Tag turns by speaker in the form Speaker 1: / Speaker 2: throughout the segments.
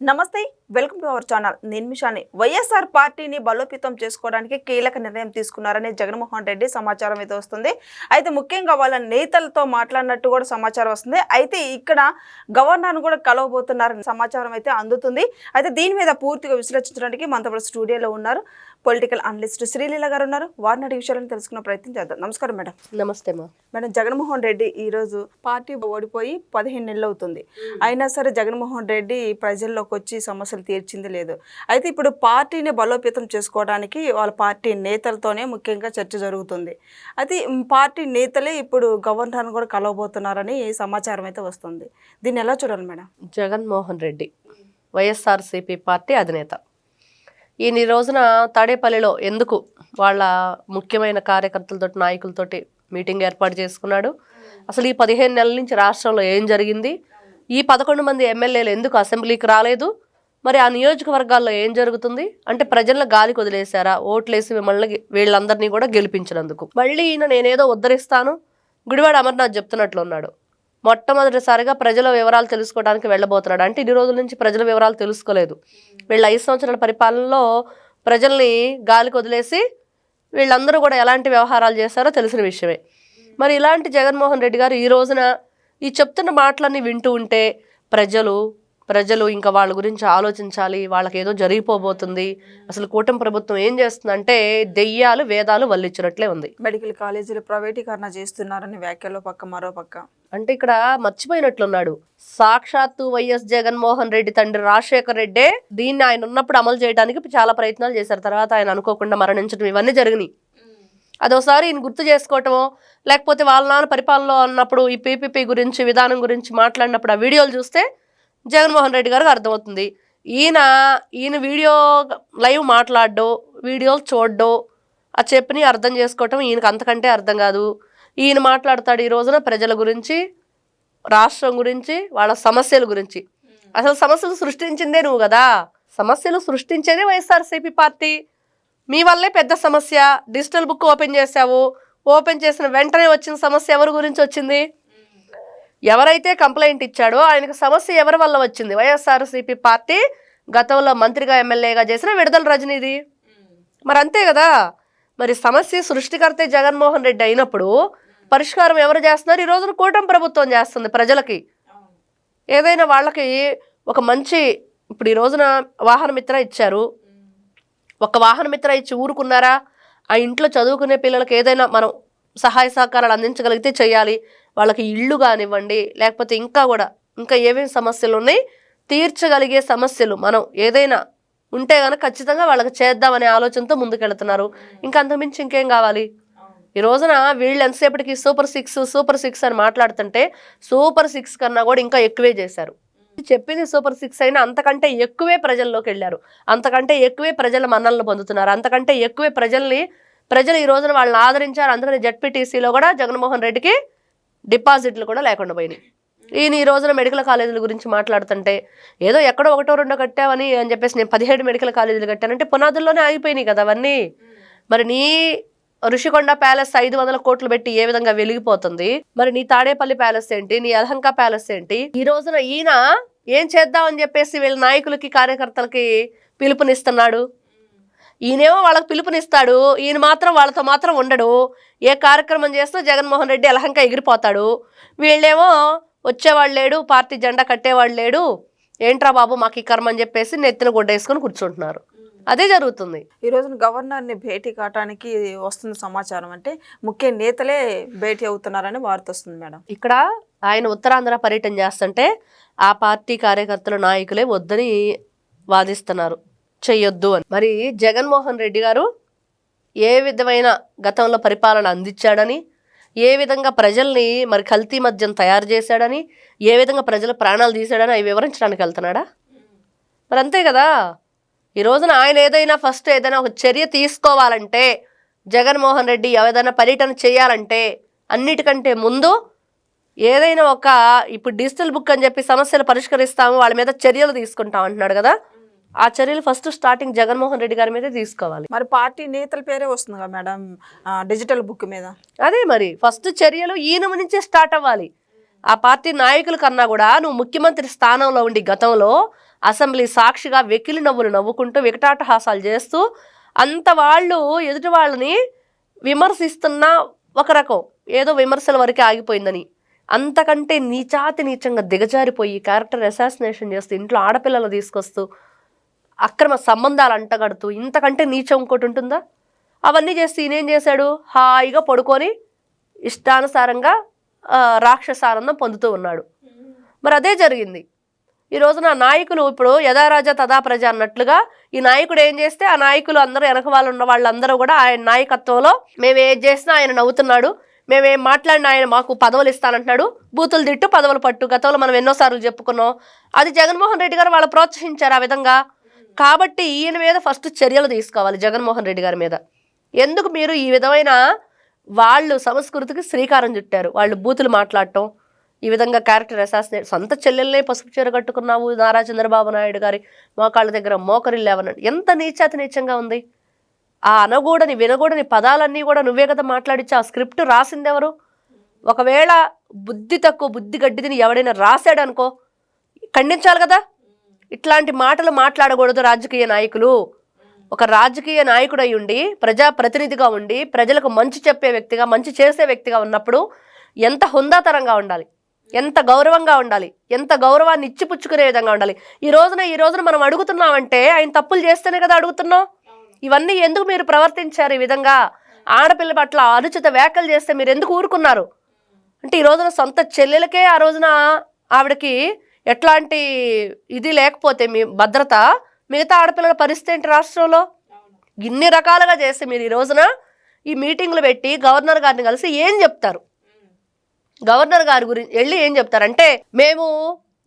Speaker 1: నమస్తే welcome to our channel. నేను మిషాని వైఎస్ఆర్ పార్టీని బలోపేతం చేసుకోవడానికి కీలక నిర్ణయం తీసుకున్నారని జగన్మోహన్ రెడ్డి సమాచారం అయితే వస్తుంది. అయితే ముఖ్యంగా వాళ్ళ నేతలతో మాట్లాడినట్టు కూడా సమాచారం వస్తుంది. అయితే ఇక్కడ గవర్నర్ను కూడా కలవబోతున్నారని సమాచారం అయితే అందుతుంది. అయితే దీని మీద పూర్తిగా విశ్లేషించడానికి మనతో స్టూడియోలో ఉన్నారు. పొలిటికల్ అనలిస్ట్ శ్రీలీల గారు ఉన్నారు వారిని అడిగి విషయాలను తెలుసుకునే ప్రయత్నం చేద్దాం. నమస్కారం మేడం.
Speaker 2: నమస్తే మా.
Speaker 1: మేడం జగన్మోహన్ రెడ్డి ఈరోజు పార్టీ ఓడిపోయి పదిహేను నెలలు అవుతుంది. అయినా సరే జగన్మోహన్ రెడ్డి ప్రజల్లోకి వచ్చి సమస్యలు తీర్చింది లేదు. అయితే ఇప్పుడు పార్టీని బలోపేతం చేసుకోవడానికి వాళ్ళ పార్టీ నేతలతోనే ముఖ్యంగా చర్చ జరుగుతుంది. అయితే పార్టీ నేతలే ఇప్పుడు గవర్నర్ని కూడా కలవబోతున్నారని సమాచారం అయితే వస్తుంది. దీన్ని ఎలా చూడాలి madam?
Speaker 2: Jaganmohan Reddy YSRCP party అధినేత. ఈయన ఈ రోజున తాడేపల్లిలో ఎందుకు వాళ్ళ ముఖ్యమైన కార్యకర్తలతోటి నాయకులతోటి మీటింగ్ ఏర్పాటు చేసుకున్నాడు? అసలు ఈ పదిహేను నెలల నుంచి రాష్ట్రంలో ఏం జరిగింది? ఈ పదకొండు మంది ఎమ్మెల్యేలు ఎందుకు అసెంబ్లీకి రాలేదు? మరి ఆ నియోజకవర్గాల్లో ఏం జరుగుతుంది? అంటే ప్రజల గాలికి వదిలేశారా ఓట్లేసి మిమ్మల్ని వీళ్ళందరినీ కూడా గెలిపించినందుకు. మళ్ళీ ఈయన నేనేదో ఉద్ధరిస్తాను? గుడివాడ అమర్నాథ్ చెప్తున్నట్లు ఉన్నాడు. మొట్టమొదటిసారిగా ప్రజల వివరాలు తెలుసుకోవడానికి వెళ్ళబోతున్నాడు. అంటే ఇన్ని రోజుల నుంచి ప్రజల వివరాలు తెలుసుకోలేదు. వీళ్ళ ఐదు సంవత్సరాల పరిపాలనలో ప్రజల్ని గాలికి వదిలేసి వీళ్ళందరూ కూడా ఎలాంటి వ్యవహారాలు చేస్తారో తెలిసిన విషయమే. మరి ఇలాంటి జగన్మోహన్ రెడ్డి గారు ఈ రోజున ఈ చెప్తున్న మాటలన్నీ వింటూ ఉంటే ప్రజలు ప్రజలు ఇంకా వాళ్ళ గురించి ఆలోచించాలి వాళ్ళకి ఏదో జరిగిపోబోతుంది. అసలు కూటమి ప్రభుత్వం ఏం చేస్తుందంటే దెయ్యాలు వేదాలు వల్లించినట్లే ఉంది.
Speaker 1: మెడికల్ కాలేజీలు ప్రైవేటీకరణ చేస్తున్నారని వ్యాఖ్యలో పక్క మరో పక్క.
Speaker 2: అంటే ఇక్కడ మర్చిపోయినట్లున్నాడు. సాక్షాత్తు వైఎస్ జగన్మోహన్ రెడ్డి తండ్రి రాజశేఖర్ రెడ్డే దీన్ని ఆయన ఉన్నప్పుడు అమలు చేయడానికి చాలా ప్రయత్నాలు చేశారు. తర్వాత ఆయన అనుకోకుండా మరణించడం ఇవన్నీ జరిగినాయి. అదోసారి ఈయన గుర్తు చేసుకోవటమో లేకపోతే వాళ్ళ నాన్న పరిపాలనలో ఉన్నప్పుడు ఈ పీపీపీ గురించి విధానం గురించి మాట్లాడినప్పుడు ఆ వీడియోలు చూస్తే జగన్మోహన్ రెడ్డి గారికి అర్థమవుతుంది. ఈయన ఈయన వీడియో లైవ్ మాట్లాడడం వీడియోలు చూడడం ఆ చెప్పని అర్థం చేసుకోవటం ఈయనకు అంతకంటే అర్థం కాదు. ఈయన మాట్లాడతాడు ఈ రోజున ప్రజల గురించి రాష్ట్రం గురించి వాళ్ళ సమస్యల గురించి. అసలు సమస్యలు సృష్టించిందే నువ్వు కదా. సమస్యలు సృష్టించేదే వైఎస్ఆర్సీపీ పార్టీ. మీ వల్లే పెద్ద సమస్య. డిజిటల్ బుక్ ఓపెన్ చేశావు. ఓపెన్ చేసిన వెంటనే వచ్చిన సమస్య ఎవరి గురించి వచ్చింది? ఎవరైతే కంప్లైంట్ ఇచ్చాడో ఆయనకు సమస్య ఎవరి వల్ల వచ్చింది? వైఎస్ఆర్సీపీ పార్టీ గతంలో మంత్రిగా ఎమ్మెల్యేగా చేసిన విడుదల రజనీది. మరి అంతే కదా? మరి సమస్య సృష్టికర్తే జగన్మోహన్ రెడ్డి అయినప్పుడు పరిష్కారం ఎవరు చేస్తున్నారు? ఈ రోజున కూటమి ప్రభుత్వం చేస్తుంది ప్రజలకి. ఏదైనా వాళ్ళకి ఒక మంచి ఇప్పుడు ఈ రోజున వాహన మిత్ర ఇచ్చారు. ఒక వాహన మిత్ర ఇచ్చి ఊరుకున్నారా? ఆ ఇంట్లో చదువుకునే పిల్లలకి ఏదైనా మనం సహాయ సహకారాలు అందించగలిగితే చేయాలి. వాళ్ళకి ఇళ్ళు కానివ్వండి లేకపోతే ఇంకా కూడా ఇంకా ఏమేమి సమస్యలు ఉన్నాయి తీర్చగలిగే సమస్యలు మనం ఏదైనా ఉంటే కనుక ఖచ్చితంగా వాళ్ళకి చేద్దామనే ఆలోచనతో ముందుకెళ్తున్నారు. ఇంకా అంతకుమించి ఇంకేం కావాలి? ఈ రోజున వీళ్ళు ఎంతసేపటికి సూపర్ సిక్స్ సూపర్ సిక్స్ అని మాట్లాడుతుంటే సూపర్ సిక్స్ కన్నా కూడా ఇంకా ఎక్కువే చేశారు. చెప్పింది సూపర్ సిక్స్ అయినా అంతకంటే ఎక్కువే ప్రజల్లోకి వెళ్ళారు. అంతకంటే ఎక్కువే ప్రజల మన్నలను పొందుతున్నారు. అంతకంటే ఎక్కువే ప్రజల్ని ప్రజలు ఈ రోజున వాళ్ళని ఆదరించారు. అందుకని జడ్పీటీసీలో కూడా జగన్మోహన్ రెడ్డికి డిపాజిట్లు కూడా లేకుండా పోయినాయి. ఈయన ఈ రోజున మెడికల్ కాలేజీల గురించి మాట్లాడుతుంటే ఏదో ఎక్కడో ఒకటో రెండో కట్టావని అని చెప్పేసి నేను పదిహేడు మెడికల్ కాలేజీలు కట్టానంటే పునాదుల్లోనే ఆగిపోయినాయి కదా అవన్నీ. మరి నీ ఋషికొండ ప్యాలెస్ ఐదు వందల కోట్లు పెట్టి ఏ విధంగా వెలిగిపోతుంది? మరి నీ తాడేపల్లి ప్యాలెస్ ఏంటి? నీ అలహంక ప్యాలెస్ ఏంటి? ఈ రోజున ఈయన ఏం చేద్దామని చెప్పేసి వీళ్ళ నాయకులకి కార్యకర్తలకి పిలుపునిస్తున్నాడు? ఈయనేమో వాళ్ళకి పిలుపునిస్తాడు ఈయన మాత్రం వాళ్ళతో మాత్రం ఉండడు. ఏ కార్యక్రమం చేసినా జగన్మోహన్ రెడ్డి యలహంక ఎగిరిపోతాడు. వీళ్ళేమో వచ్చేవాళ్ళు లేడు పార్టీ జెండా కట్టేవాళ్ళు లేడు. ఏంట్రా బాబు మాకు ఈ కర్మ అని చెప్పేసి నెత్తిన గుడ్డేసుకొని కూర్చుంటున్నారు. అదే జరుగుతుంది.
Speaker 1: ఈ రోజున గవర్నర్ని భేటీ కావటానికి వస్తున్న సమాచారం అంటే ముఖ్య నేతలే భేటీ అవుతున్నారని వార్త వస్తుంది మేడం.
Speaker 2: ఇక్కడ ఆయన ఉత్తరాంధ్ర పర్యటన చేస్తుంటే ఆ పార్టీ కార్యకర్తల నాయకులే వద్దని వాదిస్తున్నారు. చెయ్యొద్దు అని. మరి జగన్మోహన్ రెడ్డి గారు ఏ విధమైన గతంలో పరిపాలన అందించాడని ఏ విధంగా ప్రజల్ని మరి కల్తీ మద్యం తయారు చేశాడని ఏ విధంగా ప్రజల ప్రాణాలు తీశాడని అవి వివరించడానికి వెళ్తున్నాడా? మరి అంతే కదా. ఈ రోజున ఆయన ఏదైనా ఫస్ట్ ఏదైనా ఒక చర్య తీసుకోవాలంటే జగన్మోహన్ రెడ్డి ఏదైనా పర్యటన చేయాలంటే అన్నిటికంటే ముందు ఏదైనా ఒక ఇప్పుడు డిజిటల్ బుక్ అని చెప్పి సమస్యలు పరిష్కరిస్తాము వాళ్ళ మీద చర్యలు తీసుకుంటాం అంటున్నాడు కదా. ఆ చర్యలు ఫస్ట్ స్టార్టింగ్ జగన్మోహన్ రెడ్డి గారి మీదే తీసుకోవాలి.
Speaker 1: మరి పార్టీ నేతల పేరే వస్తుంది కదా మేడం డిజిటల్ బుక్ మీద.
Speaker 2: అదే మరి ఫస్ట్ చర్యలు ఈయన నుంచే స్టార్ట్ అవ్వాలి. ఆ పార్టీ నాయకుల కన్నా కూడా నువ్వు ముఖ్యమంత్రి స్థానంలో ఉండి గతంలో అసెంబ్లీ సాక్షిగా వెకిలి నవ్వులు నవ్వుకుంటూ వికటాటహాసాలు చేస్తూ అంత వాళ్ళు ఎదుటి వాళ్ళని విమర్శిస్తున్న ఒక రకం ఏదో విమర్శల వరకే ఆగిపోయిందని. అంతకంటే నీచాతి నీచంగా దిగజారిపోయి క్యారెక్టర్ అసాసినేషన్ చేస్తూ ఇంట్లో ఆడపిల్లలు తీసుకొస్తూ అక్రమ సంబంధాలు అంటగడుతూ ఇంతకంటే నీచం ఇంకోటి ఉంటుందా? అవన్నీ చేస్తే ఈయనేం చేశాడు? హాయిగా పడుకొని ఇష్టానుసారంగా రాక్షస రాక్షసానందం పొందుతూ ఉన్నాడు. మరి అదే జరిగింది. ఈ రోజున నాయకులు ఇప్పుడు యథారాజా తదా ప్రజ అన్నట్లుగా ఈ నాయకుడు ఏం చేస్తే ఆ నాయకులు అందరూ వెనక వాళ్ళు ఉన్న వాళ్ళందరూ కూడా ఆయన నాయకత్వంలో మేము ఏం చేసినా ఆయన నవ్వుతున్నాడు మేమేం మాట్లాడినా ఆయన మాకు పదవులు ఇస్తానంటున్నాడు బూతులు తిట్టు పదవులు పట్టు గతంలో మనం ఎన్నోసార్లు చెప్పుకున్నాం. అది జగన్మోహన్ రెడ్డి గారు వాళ్ళు ప్రోత్సహించారు ఆ విధంగా. కాబట్టి ఈయన మీద ఫస్ట్ చర్యలు తీసుకోవాలి జగన్మోహన్ రెడ్డి గారి మీద. ఎందుకు మీరు ఈ విధమైన వాళ్ళు సంస్కృతికి శ్రీకారం చుట్టారు? వాళ్ళు బూతులు మాట్లాడటం ఈ విధంగా క్యారెక్టర్ అసాసినేట్ సొంత చెల్లెల్నే పసుపు చీర కట్టుకున్నావు నారా చంద్రబాబు నాయుడు గారి మోకాళ్ళ దగ్గర మోకరిల్లు లేవనండి ఎంత నీచాతి నీచంగా ఉంది. ఆ అనగూడని వినగూడని పదాలన్నీ కూడా నువ్వే కదా మాట్లాడిచ్చి ఆ స్క్రిప్ట్ రాసిందెవరు? ఒకవేళ బుద్ధి తక్కువ బుద్ధి గడ్డిదిని ఎవడైనా రాశాడనుకో ఖండించాలి కదా? ఇట్లాంటి మాటలు మాట్లాడకూడదు రాజకీయ నాయకులు. ఒక రాజకీయ నాయకుడు అయి ఉండి ప్రజా ప్రతినిధిగా ఉండి ప్రజలకు మంచి చెప్పే వ్యక్తిగా మంచి చేసే వ్యక్తిగా ఉన్నప్పుడు ఎంత హుందాతరంగా ఉండాలి? ఎంత గౌరవంగా ఉండాలి? ఎంత గౌరవాన్ని ఇచ్చిపుచ్చుకునే విధంగా ఉండాలి? ఈ రోజున ఈ రోజున మనం అడుగుతున్నామంటే ఆయన తప్పులు చేస్తేనే కదా అడుగుతున్నాం. ఇవన్నీ ఎందుకు మీరు ప్రవర్తించారు ఈ విధంగా? ఆడపిల్ల పట్ల అనుచిత వ్యాఖ్యలు చేస్తే మీరు ఎందుకు ఊరుకున్నారు? అంటే ఈ రోజున సొంత చెల్లెలకే ఆ రోజున ఆవిడకి ఎట్లాంటి ఇది లేకపోతే మీ భద్రత మిగతా ఆడపిల్లల పరిస్థితి ఏంటి రాష్ట్రంలో? ఇన్ని రకాలుగా చేస్తే మీరు ఈ రోజున ఈ మీటింగ్లు పెట్టి గవర్నర్ గారిని కలిసి ఏం చెప్తారు? గవర్నర్ గారి గురించి వెళ్ళి ఏం చెప్తారంటే మేము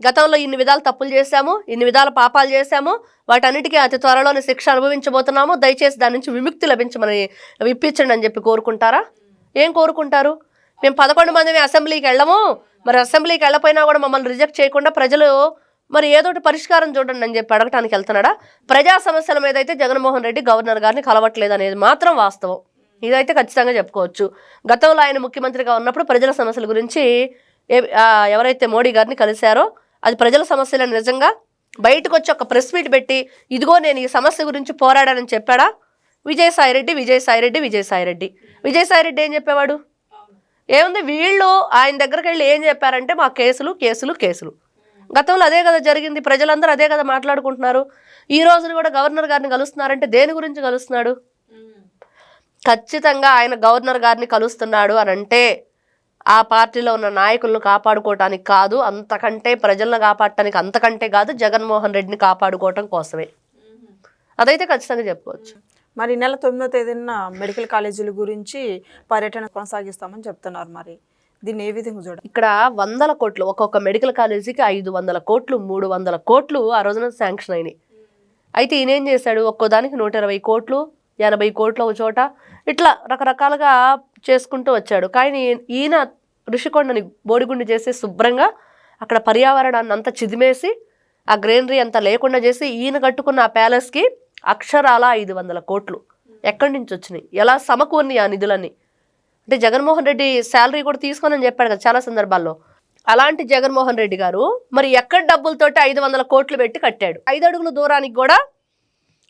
Speaker 2: గతంలో ఇన్ని విధాలు తప్పులు చేశాము ఇన్ని విధాల పాపాలు చేశాము వాటన్నిటికీ అతి త్వరలోనే శిక్ష అనుభవించబోతున్నాము దయచేసి దాని నుంచి విముక్తి లభించమని విప్పించండి అని చెప్పి కోరుకుంటారా? ఏం కోరుకుంటారు? మేము పదకొండు మంది అసెంబ్లీకి వెళ్ళము మరి అసెంబ్లీకి వెళ్ళపోయినా కూడా మమ్మల్ని రిజెక్ట్ చేయకుండా ప్రజలు మరి ఏదోటి పరిష్కారం చూడండి అని చెప్పి అడగటానికి వెళ్తున్నాడా? ప్రజా సమస్యల మీద అయితే జగన్మోహన్ రెడ్డి గవర్నర్ గారిని కలవట్లేదు అనేది మాత్రం వాస్తవం. ఇదైతే ఖచ్చితంగా చెప్పుకోవచ్చు. గతంలో ఆయన ముఖ్యమంత్రిగా ఉన్నప్పుడు ప్రజల సమస్యల గురించి ఎవరైతే మోడీ గారిని కలిశారో అది ప్రజల సమస్యలను నిజంగా. బయటకు వచ్చి ఒక ప్రెస్ మీట్ పెట్టి ఇదిగో నేను ఈ సమస్య గురించి పోరాడానని చెప్పాడా? విజయసాయిరెడ్డి విజయసాయిరెడ్డి విజయసాయిరెడ్డి విజయసాయిరెడ్డి ఏం చెప్పేవాడు? ఏముంది? వీళ్ళు ఆయన దగ్గరికి వెళ్ళి ఏం చెప్పారంటే మా కేసులు కేసులు కేసులు. గతంలో అదే కదా జరిగింది. ప్రజలందరూ అదే కదా మాట్లాడుకుంటున్నారు. ఈ రోజున కూడా గవర్నర్ గారిని కలుస్తున్నారంటే దేని గురించి కలుస్తున్నాడు? ఖచ్చితంగా ఆయన గవర్నర్ గారిని కలుస్తున్నాడు అని అంటే ఆ పార్టీలో ఉన్న నాయకులను కాపాడుకోవటానికి కాదు అంతకంటే ప్రజలను కాపాడటానికి అంతకంటే కాదు జగన్మోహన్ రెడ్డిని కాపాడుకోవటం కోసమే. అదైతే ఖచ్చితంగా చెప్పుకోవచ్చు.
Speaker 1: మరి నెల తొమ్మిదో తేదీన మెడికల్ కాలేజీల గురించి పర్యటన కొనసాగిస్తామని చెప్తున్నారు మరి. దీన్ని ఏ విధంగా చూడ
Speaker 2: ఇక్కడ వందల కోట్లు ఒక్కొక్క మెడికల్ కాలేజీకి ఐదు వందల కోట్లు మూడు వందల కోట్లు ఆ రోజున శాంక్షన్ అయినాయి. అయితే ఈయన ఏం చేశాడు? ఒక్కో దానికి నూట ఇరవై కోట్లు ఎనభై కోట్లు ఒక చోట ఇట్లా రకరకాలుగా చేసుకుంటూ వచ్చాడు. కానీ ఈయన ఋషికొండని బోడిగుండు చేసి శుభ్రంగా అక్కడ పర్యావరణాన్ని అంతా చిదిమేసి ఆ గ్రీనరీ అంతా లేకుండా చేసి ఈయన కట్టుకున్న ఆ ప్యాలెస్కి అక్షరాల ఐదు వందల కోట్లు. ఎక్కడి నుంచి వచ్చినాయి? ఎలా సమకూర్ని ఆ నిధులన్నీ? అంటే జగన్మోహన్ రెడ్డి శాలరీ కూడా తీసుకోనని చెప్పాడు కదా చాలా సందర్భాల్లో. అలాంటి జగన్మోహన్ రెడ్డి గారు మరి ఎక్కడ డబ్బులతోటి ఐదు వందల కోట్లు పెట్టి కట్టాడు? ఐదు అడుగుల దూరానికి కూడా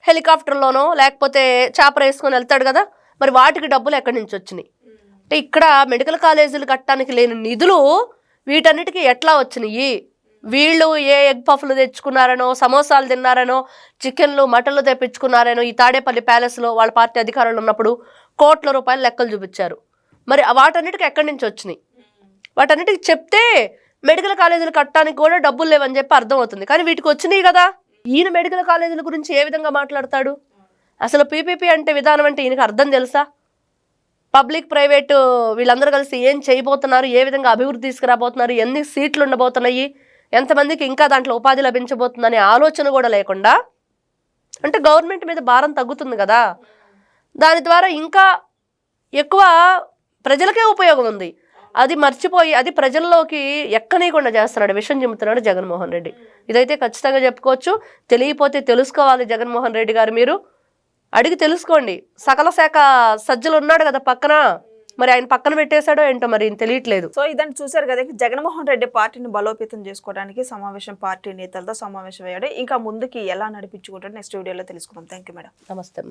Speaker 2: హెలికాప్టర్లోనో లేకపోతే చేపర వేసుకొని వెళ్తాడు కదా మరి వాటికి డబ్బులు ఎక్కడి నుంచి వచ్చినాయి? అంటే ఇక్కడ మెడికల్ కాలేజీలు కట్టడానికి లేని నిధులు వీటన్నిటికీ ఎట్లా వచ్చినాయి? వీళ్ళు ఏ ఎగ్ పఫ్లు తెచ్చుకున్నారనో సమోసాలు తిన్నారనో చికెన్లు మటన్లు తెప్పించుకున్నారనో ఈ తాడేపల్లి ప్యాలెస్లో వాళ్ళ పార్టీ అధికారులు ఉన్నప్పుడు కోట్ల రూపాయలు లెక్కలు చూపించారు. మరి వాటన్నిటికి ఎక్కడి నుంచి వచ్చినాయి? వాటన్నిటికి చెప్తే మెడికల్ కాలేజీలు కట్టడానికి కూడా డబ్బులు లేవని చెప్పి అర్థమవుతుంది. కానీ వీటికి వచ్చినాయి కదా. ఈయన మెడికల్ కాలేజీల గురించి ఏ విధంగా మాట్లాడతాడు? అసలు పీపీపీ అంటే విధానం అంటే ఈయనకి అర్థం తెలుసా? పబ్లిక్ ప్రైవేటు వీళ్ళందరూ కలిసి ఏం చేయబోతున్నారు? ఏ విధంగా అభివృద్ధి తీసుకురాబోతున్నారు? ఎన్ని సీట్లు ఉండబోతున్నాయి? ఎంతమందికి ఇంకా దాంట్లో ఉపాధి లభించబోతుందనే ఆలోచన కూడా లేకుండా అంటే గవర్నమెంట్ మీద భారం తగ్గుతుంది కదా. దాని ద్వారా ఇంకా ఎక్కువ ప్రజలకే ఉపయోగం ఉంది. అది మర్చిపోయి అది ప్రజల్లోకి ఎక్కనీయకుండా చేస్తున్నాడు విషయం చెబుతున్నాడు జగన్మోహన్ రెడ్డి. ఇదైతే ఖచ్చితంగా చెప్పుకోవచ్చు. తెలియపోతే తెలుసుకోవాలి జగన్మోహన్ రెడ్డి గారు మీరు. అడిగి తెలుసుకోండి. సకల శాఖ సజ్జలు ఉన్నాడు కదా పక్కన. మరి ఆయన పక్కన పెట్టేశాడో ఏంటో మరి తెలియట్లేదు.
Speaker 1: సో ఇదని చూశారు కదా జగన్మోహన్ రెడ్డి పార్టీని బలోపేతం చేసుకోవడానికి సమావేశం పార్టీ నేతలతో సమావేశం అయ్యాడు ఇంకా ముందుకి ఎలా నడిపించుకుంటాడు నెక్స్ట్ వీడియోలో తెలుసుకుందాం. థ్యాంక్ యూ మేడం
Speaker 2: నమస్తే